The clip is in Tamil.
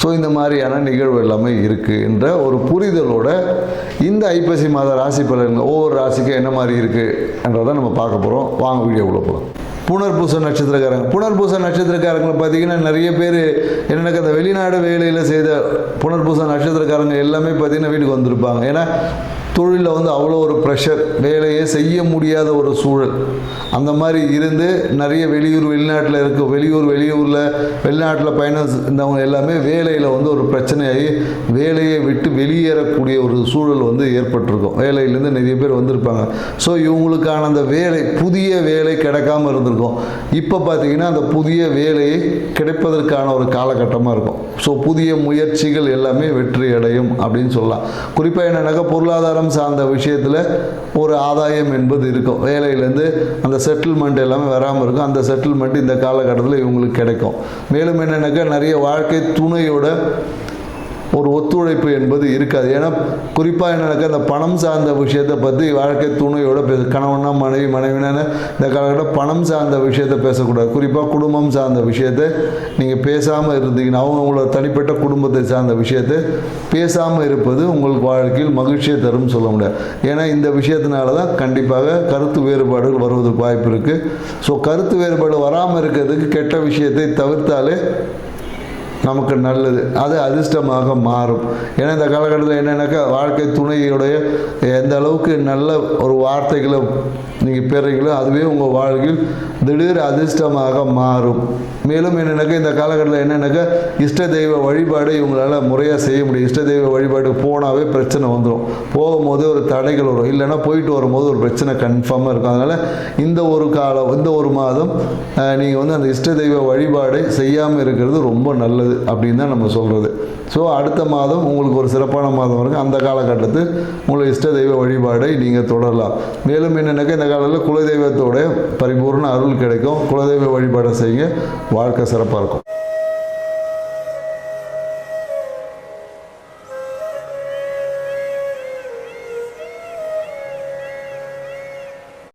ஸோ இந்த மாதிரியான நிகழ்வு எல்லாமே இருக்குது என்ற ஒரு புரிதலோட இந்த ஐப்பசி மாத ராசி பலன்கள் ஒவ்வொரு ராசிக்கும் என்ன மாதிரி இருக்குன்றதை நம்ம பார்க்க போகிறோம் வாங்க வீடியோக்குள்ளே போகலாம் புனர்பூச நட்சத்திரக்காரங்க. புனர்பூச நட்சத்திரக்காரங்களை பார்த்தீங்கன்னா நிறைய பேர் எனக்கு அந்த வெளிநாடு வேலையில் செய்த புனர்பூச நட்சத்திரக்காரங்க எல்லாமே பார்த்தீங்கன்னா வீட்டுக்கு வந்திருப்பாங்க. ஏன்னா தொழிலில் வந்து அவ்வளோ ஒரு ப்ரெஷர் வேலையே செய்ய முடியாத ஒரு சூழல். அந்த மாதிரி இருந்து நிறைய வெளியூர் வெளிநாட்டில் இருக்க வெளியூர் வெளியூரில் வெளிநாட்டில் பயணம் இருந்தவங்க எல்லாமே வேலையில் வந்து ஒரு பிரச்சனையாகி வேலையை விட்டு வெளியேறக்கூடிய ஒரு சூழல் வந்து ஏற்பட்டிருக்கும். வேலையிலேருந்து நிறைய பேர் வந்திருப்பாங்க. ஸோ இவங்களுக்கான அந்த வேலை புதிய வேலை கிடைக்காம இருந்திருக்கும். இப்போ பார்த்தீங்கன்னா அந்த புதிய வேலையை கிடைப்பதற்கான ஒரு காலகட்டமாக இருக்கும். ஸோ புதிய முயற்சிகள் எல்லாமே வெற்றி அடையும் அப்படின்னு சொல்லலாம். குறிப்பாக என்னன்னாக்கா பொருளாதாரம் சார்ந்த விஷயத்தில் ஒரு ஆதாயம் என்பது இருக்கும். வேலையிலேருந்து அந்த செட்டில்மெண்ட் எல்லாமே வராமல் இருக்கும். அந்த செட்டில்மெண்ட் இந்த காலகட்டத்தில் இவங்களுக்கு கிடைக்கும். மேலும் என்னென்னாக்கா நிறைய வாழ்க்கை துணையோட ஒரு ஒத்துழைப்பு என்பது இருக்காது. ஏன்னா குறிப்பாக என்னன்னாக்கா இந்த பணம் சார்ந்த விஷயத்தை பற்றி வாழ்க்கை துணையோட பேச கணவனா மனைவி மனைவினான இந்த காலகட்டம் பணம் சார்ந்த விஷயத்தை பேசக்கூடாது. குறிப்பாக குடும்பம் சார்ந்த விஷயத்தை நீங்கள் பேசாமல் இருந்தீங்கன்னா அவங்க உங்களோட தனிப்பட்ட குடும்பத்தை சார்ந்த விஷயத்தை பேசாமல் இருப்பது உங்களுக்கு வாழ்க்கையில் மகிழ்ச்சியை தரும் சொல்ல முடியாது. ஏன்னா இந்த விஷயத்தினால தான் கண்டிப்பாக கருத்து வேறுபாடுகள் வருவதற்கு வாய்ப்பு இருக்குது ஸோ கருத்து வேறுபாடு வராமல் இருக்கிறதுக்கு கெட்ட விஷயத்தை தவிர்த்தாலே நமக்கு நல்லது. அது அதிர்ஷ்டமாக மாறும். ஏன்னா இந்த காலகட்டத்தில் என்னென்னாக்கா வாழ்க்கை துணையுடைய எந்த அளவுக்கு நல்ல ஒரு வார்த்தைகளை நீங்கள் பெறுறீங்களோ அதுவே உங்கள் வாழ்க்கையில் திடீர் அதிர்ஷ்டமாக மாறும். மேலும் என்னென்னாக்கா இந்த காலகட்டத்தில் என்னென்னாக்கா இஷ்ட தெய்வ வழிபாடு இவங்களால் முறையாக செய்ய முடியும். இஷ்ட தெய்வ வழிபாடு போனாவே பிரச்சனை வந்துடும் போகும்போதே ஒரு தடைகள் வரும். இல்லைன்னா போயிட்டு வரும்போது ஒரு பிரச்சனை கன்ஃபார்மாக இருக்கும். அதனால் இந்த ஒரு காலம் இந்த ஒரு மாதம் நீங்கள் வந்து அந்த இஷ்ட தெய்வ வழிபாடை செய்யாமல் இருக்கிறது ரொம்ப நல்லது. அப்படின்னு தான் நம்ம சொல்கிறது ஸோ அடுத்த மாதம் உங்களுக்கு ஒரு சிறப்பான மாதம் இருக்குது அந்த காலகட்டத்தில் உங்களை இஷ்ட தெய்வ வழிபாடை நீங்கள் தொடரலாம். மேலும் என்னென்னாக்கா இந்த காலத்தில் குலதெய்வத்தோட பரிபூர்ண அருள் கிடைக்கும். குலதெய்வ வழிபாடை செய்யுங்க. வாழ்க்கை சிறப்பாக இருக்கும்.